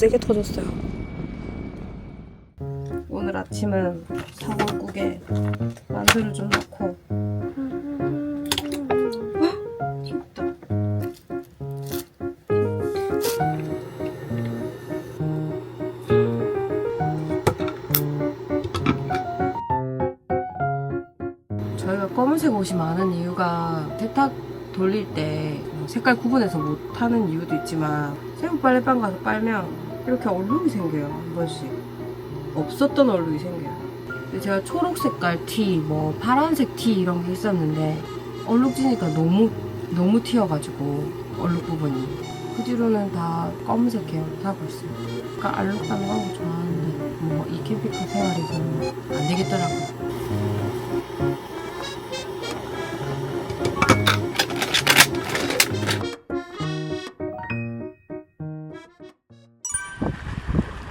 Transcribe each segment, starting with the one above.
세게 터졌어요. 오늘 아침은 사골국에 만두를 좀 넣고. 저희가 검은색 옷이 많은 이유가 세탁 돌릴 때 색깔 구분해서 못 하는 이유도 있지만 새우 빨래방 가서 빨면 이렇게 얼룩이 생겨요 한 번씩. 없었던 얼룩이 생겨요. 제가 초록 색깔 티, 뭐 파란색 티 이런 게 있었는데 얼룩 지니까 너무 너무 튀어가지고 얼룩 부분이. 그 뒤로는 다 검은색 계열 타고 있어요 그러니까 알록달록 하는 거 좋아하는데 뭐 이 캠핑카 생활에서는 안 되겠더라고요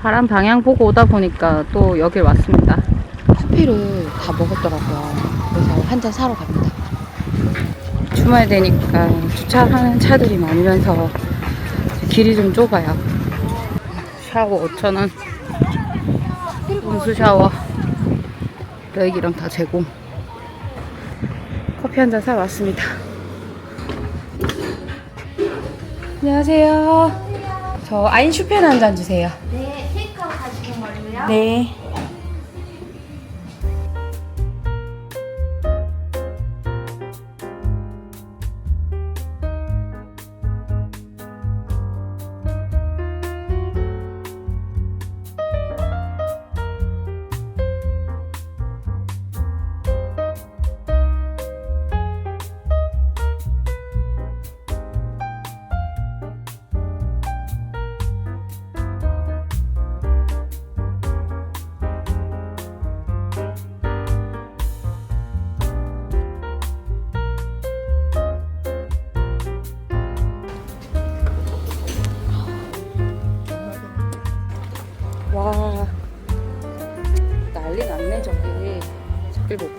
바람 방향 보고 오다 보니까 또 여길 왔습니다. 커피를 다 먹었더라고요. 그래서 한 잔 사러 갑니다. 주말 되니까 주차하는 차들이 많으면서 길이 좀 좁아요. 샤워 5,000원. 온수 샤워. 여기랑 다 제공. 커피 한 잔 사러 왔습니다. 안녕하세요. 저 아인슈페는 한잔 주세요. 네, 하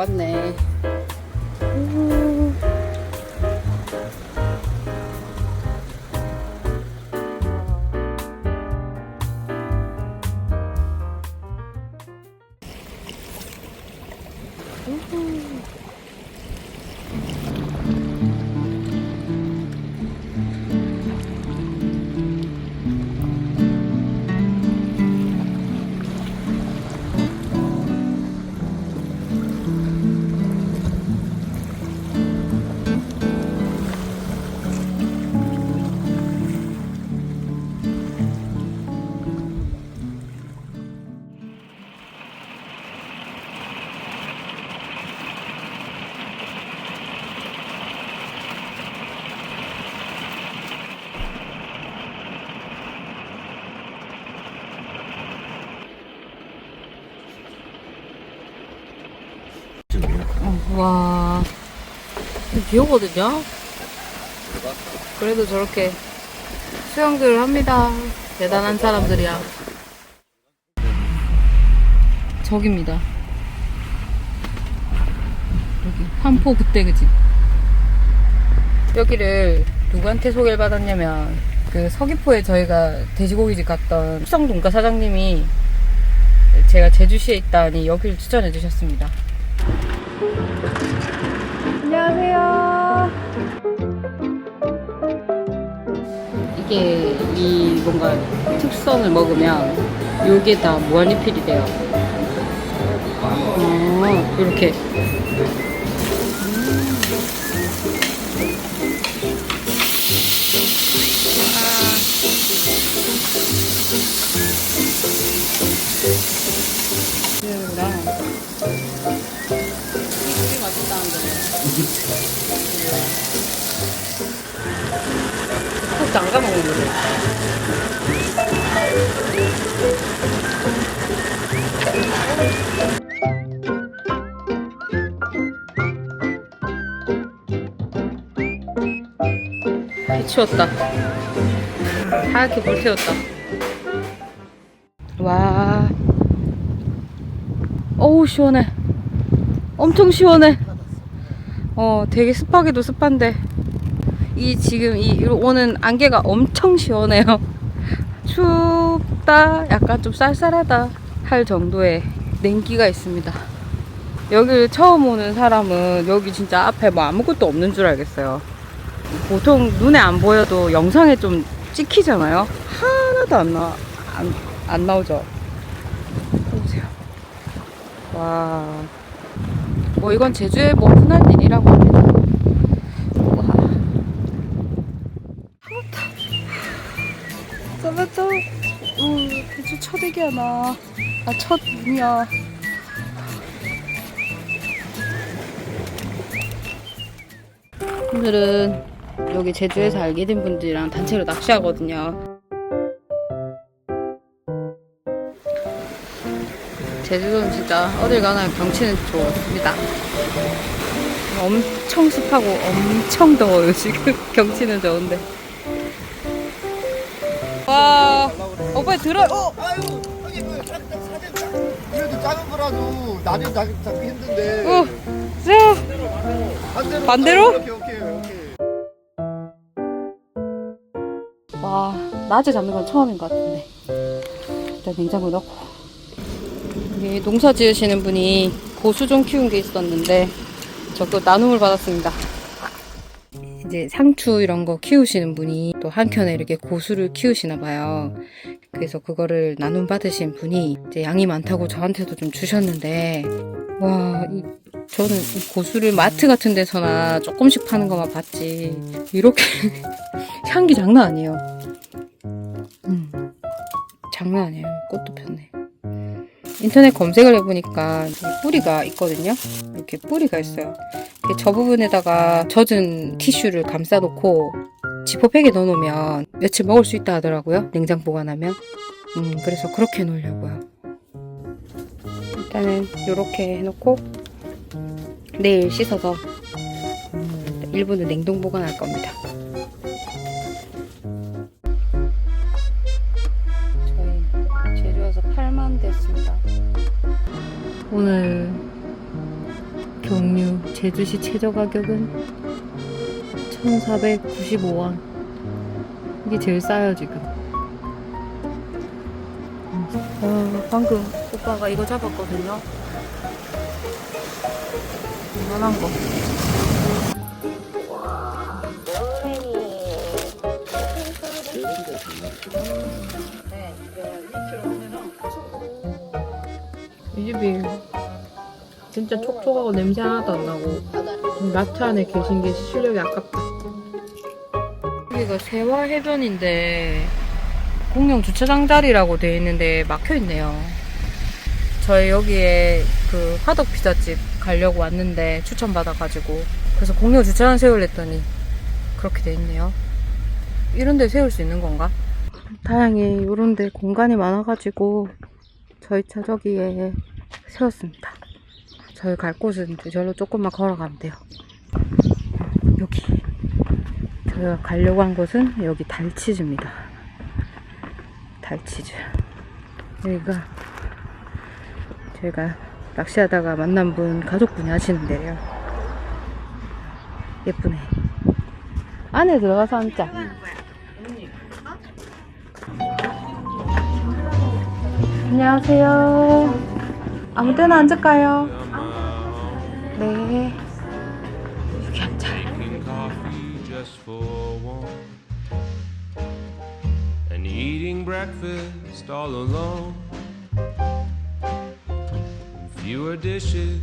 봤네 와, 비 오거든요? 그래도 저렇게 수영들을 합니다. 대단한 사람들이야. 저깁니다. 여기, 한포 그때 그지? 여기를 누구한테 소개를 받았냐면, 그 서귀포에 저희가 돼지고기집 갔던 숙성동가 사장님이 제가 제주시에 있다니 여기를 추천해 주셨습니다. 안녕하세요. 이게 이 뭔가 특선을 먹으면 요게 다 무한리필이 돼요. 어, 이렇게. 해치웠다. 하얗게 불태웠다. 와. 어우, 시원해. 엄청 시원해. 어, 되게 습하기도 습한데. 이 지금 이 오는 안개가 엄청 시원해요. 춥다, 약간 좀 쌀쌀하다 할 정도의 냉기가 있습니다. 여기를 처음 오는 사람은 여기 진짜 앞에 뭐 아무것도 없는 줄 알겠어요. 보통 눈에 안 보여도 영상에 좀 찍히잖아요. 하나도 안 나, 안, 안 나오죠. 보세요. 와. 뭐 이건 제주의 뭐 흔한 일이라고 우, 대주 첫 애기야, 나. 아, 첫 눈이야. 오늘은 여기 제주에서 알게 된 분들이랑 단체로 낚시하거든요. 제주도는 진짜 어딜 가나 경치는 좋습니다. 엄청 습하고 엄청 더워요, 지금. 경치는 좋은데. 와, 오빠 들어, 어! 아유, 그 사진 사진 작- 그래도 작은 거라도 나중에 잡기, 잡기 힘든데. 어! 자, 반대로. 반대로? 오케이 오케이 오케이. 와, 낮에 잡는 건 처음인 것 같은데. 일단 냉장고에 넣고. 여기 농사 지으시는 분이 고수 좀 키운 게 있었는데, 저거 나눔을 받았습니다. 이제 상추 이런 거 키우시는 분이 또 한켠에 이렇게 고수를 키우시나 봐요. 그래서 그거를 나눔 받으신 분이 이제 양이 많다고 저한테도 좀 주셨는데, 와, 이, 저는 이 고수를 마트 같은 데서나 조금씩 파는 것만 봤지. 이렇게 향기 장난 아니에요. 음, 장난 아니에요. 꽃도 폈네. 인터넷 검색을 해보니까 이 뿌리가 있거든요. 이렇게 뿌리가 있어요. 저 부분에다가 젖은 티슈를 감싸놓고 지퍼백에 넣어놓으면 며칠 먹을 수 있다 하더라고요. 냉장 보관하면. 음, 그래서 그렇게 해놓으려고요. 일단은 이렇게 해놓고 내일 씻어서 음, 일부는 냉동 보관할 겁니다. 저희 제주 와서 8만 됐습니다. 오늘 경유 제주시 최저 가격은 1,495원. 이게 제일 싸요 지금. 아, 방금 오빠가 이거 잡았거든요. 이만한 거. 이 집이 진짜 촉촉하고 냄새 하나도 안 나고 마트 안에 계신 게 실력이 아깝다. 여기가 세화 해변인데 공영 주차장 자리라고 돼 있는데 막혀 있네요. 저희 여기에 그 화덕 피자집 가려고 왔는데 추천 받아가지고 그래서 공영 주차장 세우랬더니 그렇게 돼 있네요. 이런 데 세울 수 있는 건가? 다행히 이런 데 공간이 많아가지고 저희 차 저기에 세웠습니다. 저희 갈 곳은 저로 조금만 걸어가면 돼요. 여기. 저희가 가려고 한 곳은 여기 달치즈입니다. 달치즈. 여기가 저희가 낚시하다가 만난 분, 가족분이 하시는 데래요. 예쁘네. 안에 들어가서 앉자. 안녕하세요. 아무 때나 앉을까요? 네. Breakfast all alone. Fewer dishes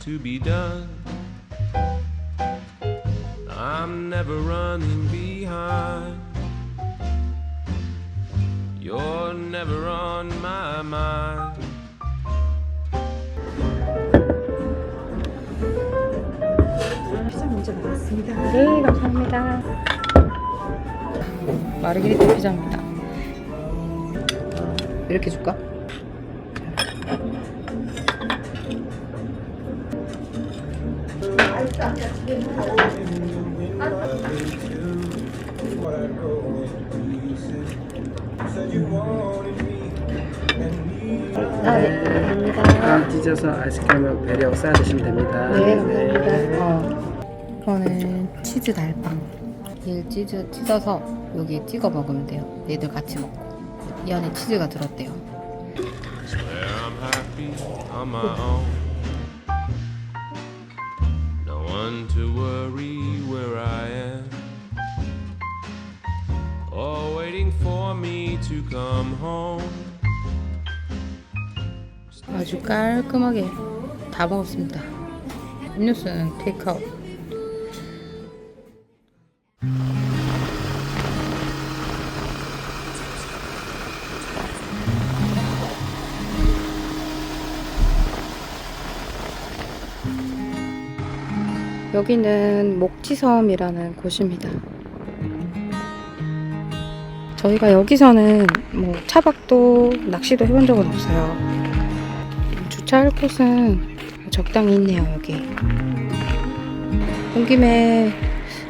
to be done. I'm never running behind. You're never on my mind. 네, 감사합니다. 마르게리타 피자입니다. 이렇게 줄까? 아, 찢어서 아이스크림을 배려 싸 드시면 됩니다. 네, 감사합니다. 어. 이거는 치즈 달빵. 길 치즈 찢어서 여기에 찍어 먹으면 돼요. 얘들 같이 먹고. 이 안에 치즈가 들었대요. 아주 깔끔하게 다 먹었습니다. 음료수는 테이크아웃. 여기는 목지섬이라는 곳입니다. 저희가 여기서는 뭐 차박도 낚시도 해본 적은 없어요. 주차할 곳은 적당히 있네요, 여기. 온 김에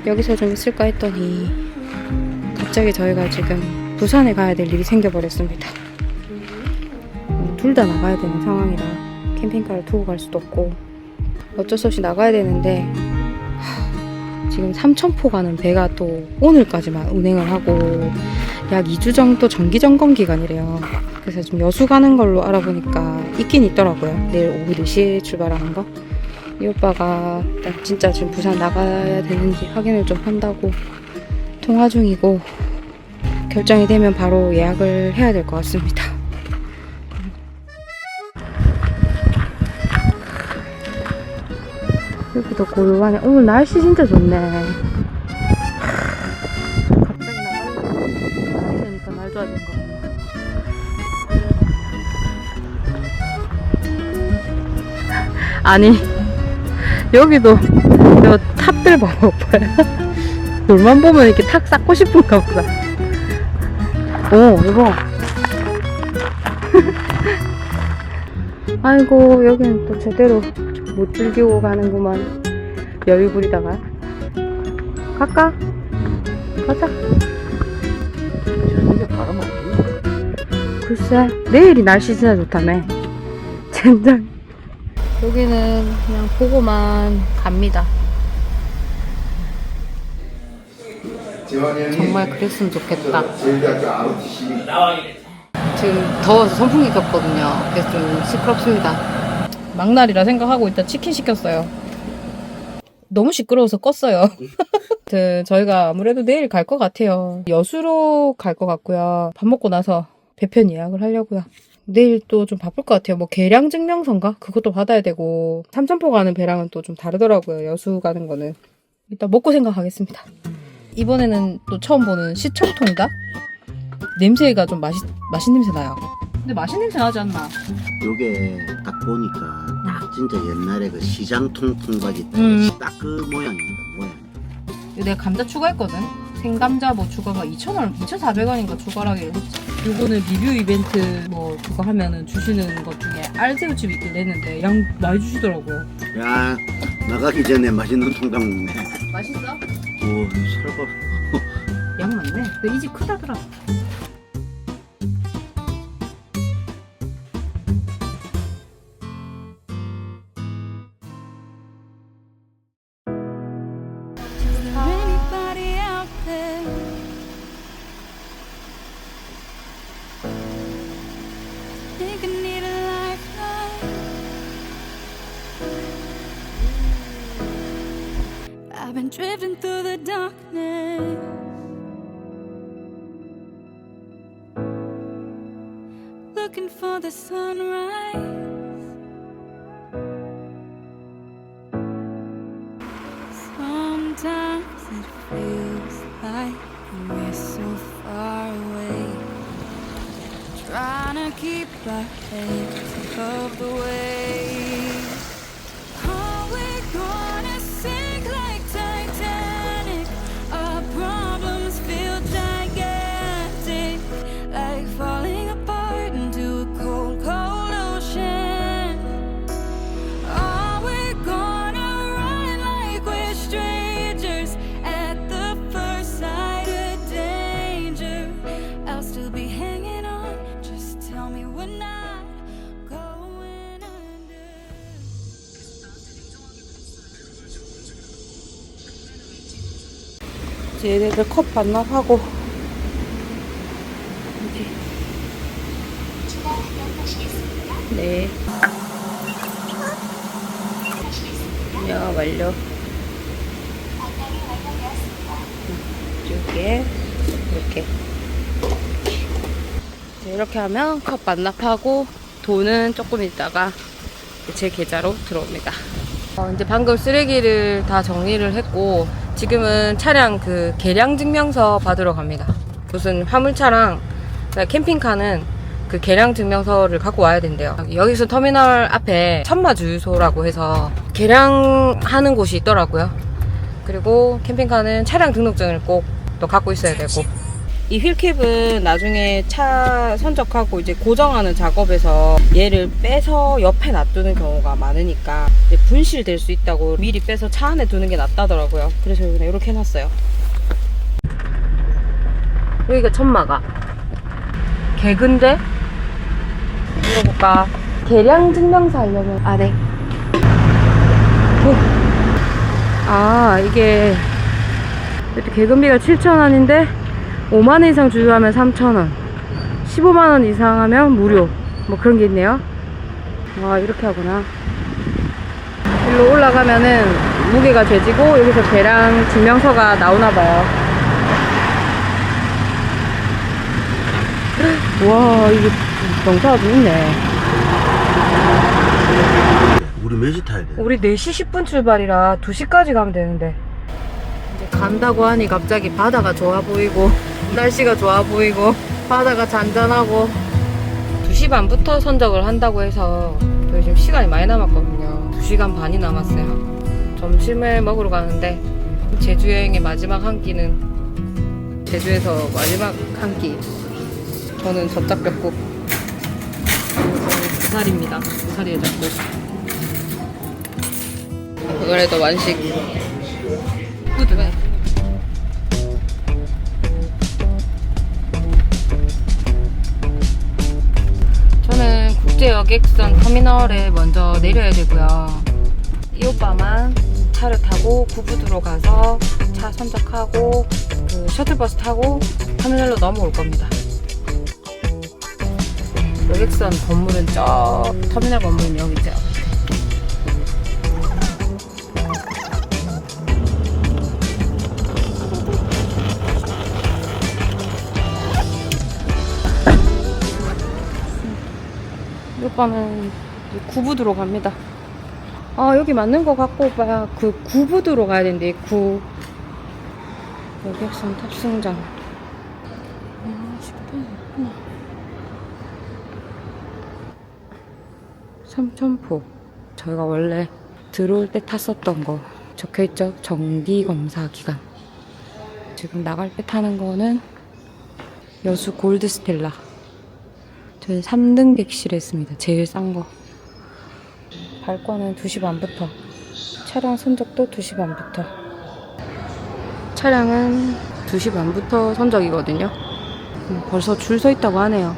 여기서 좀 있을까 했더니 갑자기 저희가 지금 부산에 가야 될 일이 생겨버렸습니다. 둘 다 나가야 되는 상황이라 캠핑카를 두고 갈 수도 없고 어쩔 수 없이 나가야 되는데 하, 지금 삼천포 가는 배가 또 오늘까지만 운행을 하고 약 2주 정도 정기 점검 기간이래요. 그래서 지금 여수 가는 걸로 알아보니까 있긴 있더라고요. 내일 오후 4시에 출발하는 거. 이 오빠가 진짜 지금 부산 나가야 되는지 확인을 좀 한다고 통화 중이고 결정이 되면 바로 예약을 해야 될 것 같습니다. 여기도 고요하네. 오늘 날씨 진짜 좋네. 갑자기 나가려고 되니까 날 좋아진 거. 아니 여기도 저 탑들 봐봐 오빠야 돌만 보면 이렇게 탁 쌓고 싶은가 보다 오 이거 아이고 여기는 또 제대로 못 즐기고 가는구만 여유 부리다가. 갈까? 가자. 이게 바람 안 불어. 글쎄 내일이 날씨 진짜 좋다며. 젠장. 여기는 그냥 보고만 갑니다. 정말 그랬으면 좋겠다. 지금 더워서 선풍기 켰거든요. 그래서 좀 시끄럽습니다. 막날이라 생각하고 일단 치킨 시켰어요 너무 시끄러워서 껐어요 그 저희가 아무래도 내일 갈 것 같아요 여수로 갈 것 같고요 밥 먹고 나서 배편 예약을 하려고요 내일 또 좀 바쁠 것 같아요. 뭐 계량 증명서인가? 그것도 받아야 되고 삼천포 가는 배랑은 또 좀 다르더라고요. 여수 가는 거는 일단 먹고 생각하겠습니다. 이번에는 또 처음 보는 시청통닭 냄새가 좀 맛있 맛있 냄새 나요. 근데 맛있 냄새 나지 않나? 요게 딱 보니까 딱 진짜 옛날에 그 시장 통통박이 음. 딱그 모양입니다. 모양. 내가 감자 추가했거든. 생감자 뭐 추가가 2,000원, 2,400원인가 추가라기로 했지. 요거는 리뷰 이벤트 뭐 그거 하면은 주시는 것 중에 알새우칩 있길래 했는데 양 많이 주시더라고요. 야 나가기 전에 맛있는 통닭 먹네. 맛있어? 오 설거. 양 많네. 이 집 크다더라. Drifting through the darkness. Looking for the sunrise. Sometimes it feels like we're so far away. Trying to keep our heads above the waves. 얘네들 컵 반납하고. 네. 야 완료. 이렇게 이렇게 네, 이렇게 하면 컵 반납하고 돈은 조금 있다가 제 계좌로 들어옵니다. 어, 이제 방금 쓰레기를 다 정리를 했고 지금은 차량 그 계량 증명서 받으러 갑니다. 무슨 화물차랑 그러니까 캠핑카는 그 계량 증명서를 갖고 와야 된대요. 여기서 터미널 앞에 천마 주유소라고 해서 계량하는 곳이 있더라고요. 그리고 캠핑카는 차량 등록증을 꼭 또 갖고 있어야 되고 이 휠캡은 나중에 차 선적하고 이제 고정하는 작업에서 얘를 빼서 옆에 놔두는 경우가 많으니까 분실될 수 있다고 미리 빼서 차 안에 두는 게 낫다더라고요. 그래서 그냥 이렇게 해놨어요. 여기가 천마가 개근데 물어볼까? 계량 증명서 하려면 아 네. 아 이게 이렇게 개근비가 7,000원인데 5만원 이상 주유하면 3,000원. 15만원 이상 하면 무료. 뭐 그런 게 있네요. 와 이렇게 하구나. 일로 올라가면은 무게가 재지고 여기서 계량 증명서가 나오나 봐요 와 이게 경사가 좀 있네. 우리 몇 시 타야 돼? 우리 4시 10분 출발이라 2시까지 가면 되는데. 이제 간다고 하니 갑자기 바다가 좋아 보이고 날씨가 좋아 보이고 바다가 잔잔하고 2시 반부터 선적을 한다고 해서 저희 지금 시간이 많이 남았거든요. 2시간 반이 남았어요. 점심을 먹으러 가는데 제주 여행의 마지막 한 끼는 제주에서 마지막 한 끼. 저는 젖작벽국 부살입니다. 부살이 해장국 그래도 완식. 뿌드네 국제 여객선 터미널에 먼저 내려야 되고요. 이 오빠만 차를 타고 구부두로 가서 차 선적하고 그 셔틀버스 타고 터미널로 넘어올 겁니다. 여객선 건물은 저 터미널 건물은 여기 있죠 오빠는 구부두로 갑니다. 아 여기 맞는 거 같고 오빠야 그 구부두로 가야 된대 구. 여객선 탑승장. 아, 10분 삼천포. 저희가 원래 들어올 때 탔었던 거. 적혀있죠? 정기 검사 기간. 지금 나갈 때 타는 거는 여수 골드 스텔라 저희 3등 객실에 있습니다. 제일 싼 거. 발권은 2시 반부터. 차량 선적도 2시 반부터. 차량은 2시 반부터 선적이거든요. 음, 벌써 줄 서 있다고 하네요.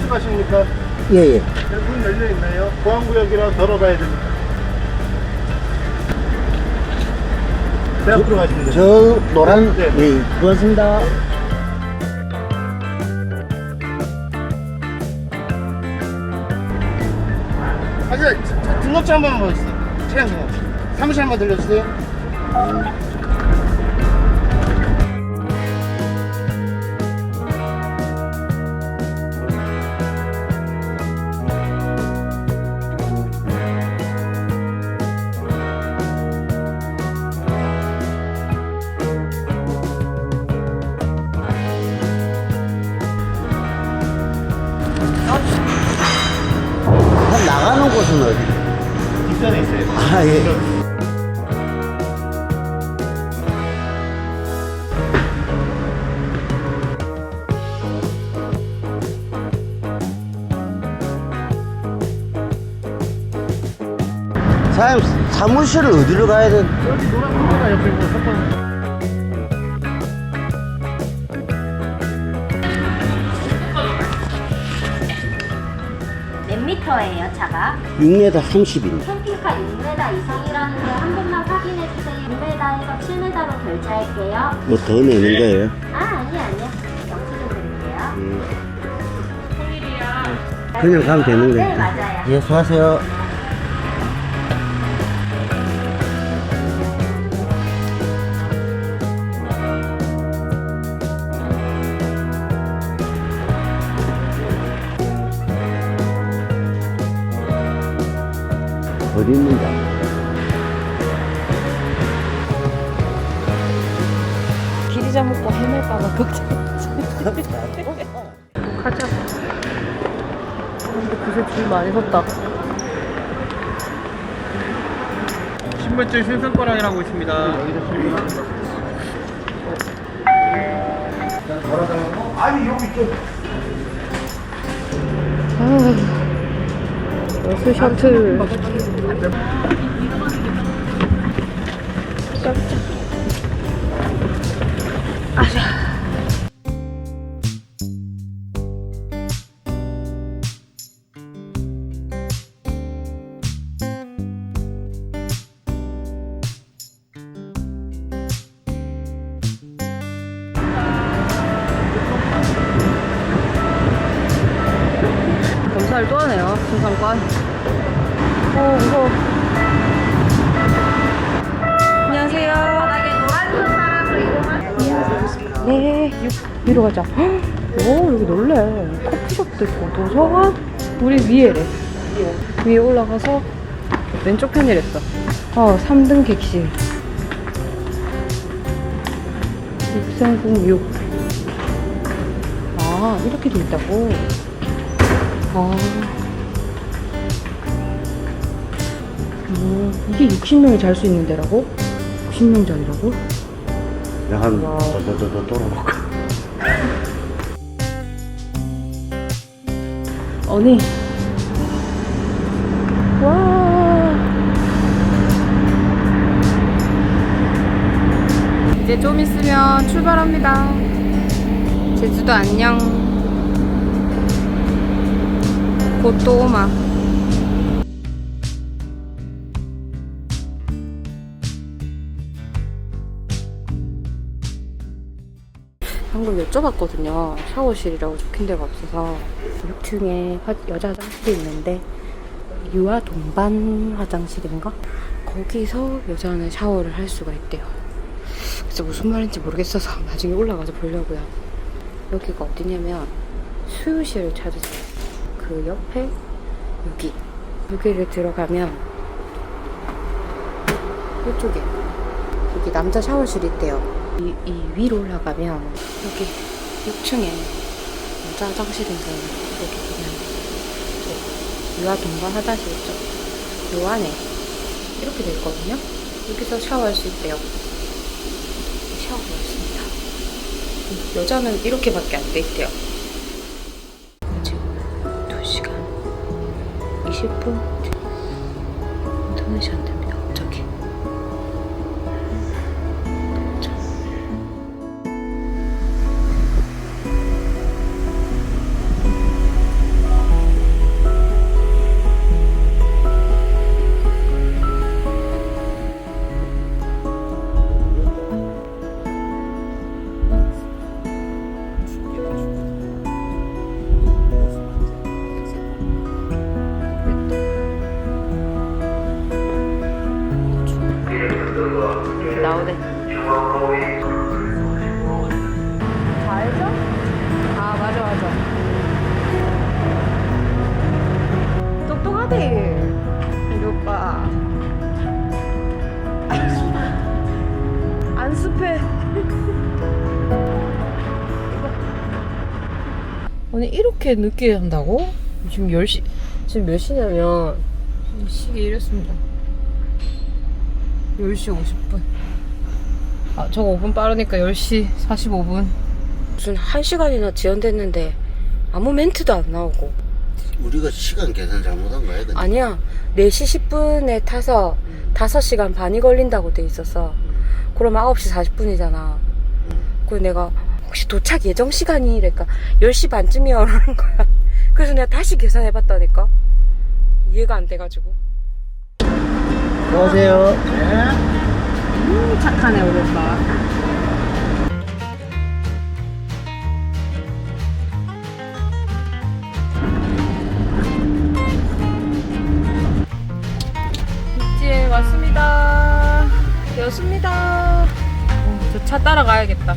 주시고 연습하십니까? 예 예. 문 열려 있나요? 보안구역이라 걸어가야 됩니다. 배 앞으로 가시면 돼요. 저 노란 네. 예 고맙습니다. 아, 저, 저 등록증 한 번만 보여주세요. 차량 등록증. 사무실 한번 들려주세요. 사무실을 어디로 가야 돼? 몇 미터예요, 차가? 6m 30인. 캠핑카 6m 이상이라는 거한 번만 확인해 주세요. 6m에서 7m로 결제할게요. 뭐 더 내는 거예요? 아, 아니, 아니요. 영수 증 드릴게요. 그냥 가면 되는 거예요? 네, 맞아요. 예, 수고하세요. 어디 있는지 길 잊어먹고 헤맬까봐 걱정이지. 가자. 근데 그새 줄 많이 섰다. 신분증 신상권이라고 있습니다. 버스 셔틀. 검 네, 유- 위로 가자. 헉, 오, 여기 놀래. 커피숍도 있고, 도서관? 우리 위에래. 위에 올라가서 왼쪽 편이랬어. 어, 3등 객실. 6306. 아, 이렇게 돼 있다고? 아. 음, 이게 60명이 잘 수 있는 데라고? 60명짜리라고? 한, 더, 더, 더, 더 돌아볼까? 언니. 와. 이제 좀 있으면 출발합니다. 제주도 안녕. 곧또 오마. 여쭤봤거든요. 샤워실이라고 적힌 데가 없어서 6층에 화- 여자 화장실이 있는데 유아 동반 화장실인가? 거기서 여자는 샤워를 할 수가 있대요. 그래서 무슨 말인지 모르겠어서 나중에 올라가서 보려고요. 여기가 어디냐면 수유실을 찾으세요. 그 옆에 여기 여기를 들어가면 이쪽에 여기 남자 샤워실이 있대요. 이, 이 위로 올라가면 여기 6층에 여자 화장실인데 여기 보면 유아 동반 화장실 있죠? 요 안에 이렇게 돼 있거든요. 여기서 샤워할 수 있대요. 샤워가 있습니다. 여자는 이렇게밖에 안 돼 있대요. 지금 2시간 20분 인터넷이 안 됩니다. 나오네. 알죠? 아 맞아 맞아. 똑똑하대 우리 오빠. 안 습해. 아니 이렇게 늦게 한다고? 지금 10시 지금 몇 시냐면 시계 이랬습니다 10시 50분 아 저거 5분 빠르니까 10시 45분 무슨 1시간이나 지연됐는데 아무 멘트도 안 나오고 우리가 시간 계산 잘못한 거야? 근데? 아니야. 4시 10분에 타서 5시간 반이 걸린다고 돼 있었어. 그러면 9시 40분이잖아. 그래서 내가 혹시 도착 예정 시간이 이랬까 10시 반쯤이야 라는 거야. 그래서 내가 다시 계산해 봤다니까. 이해가 안 돼가지고. 안녕하세요. 음, 착하네, 우리 오빠. 입지에 왔습니다. 여습니다. 저차 따라가야겠다.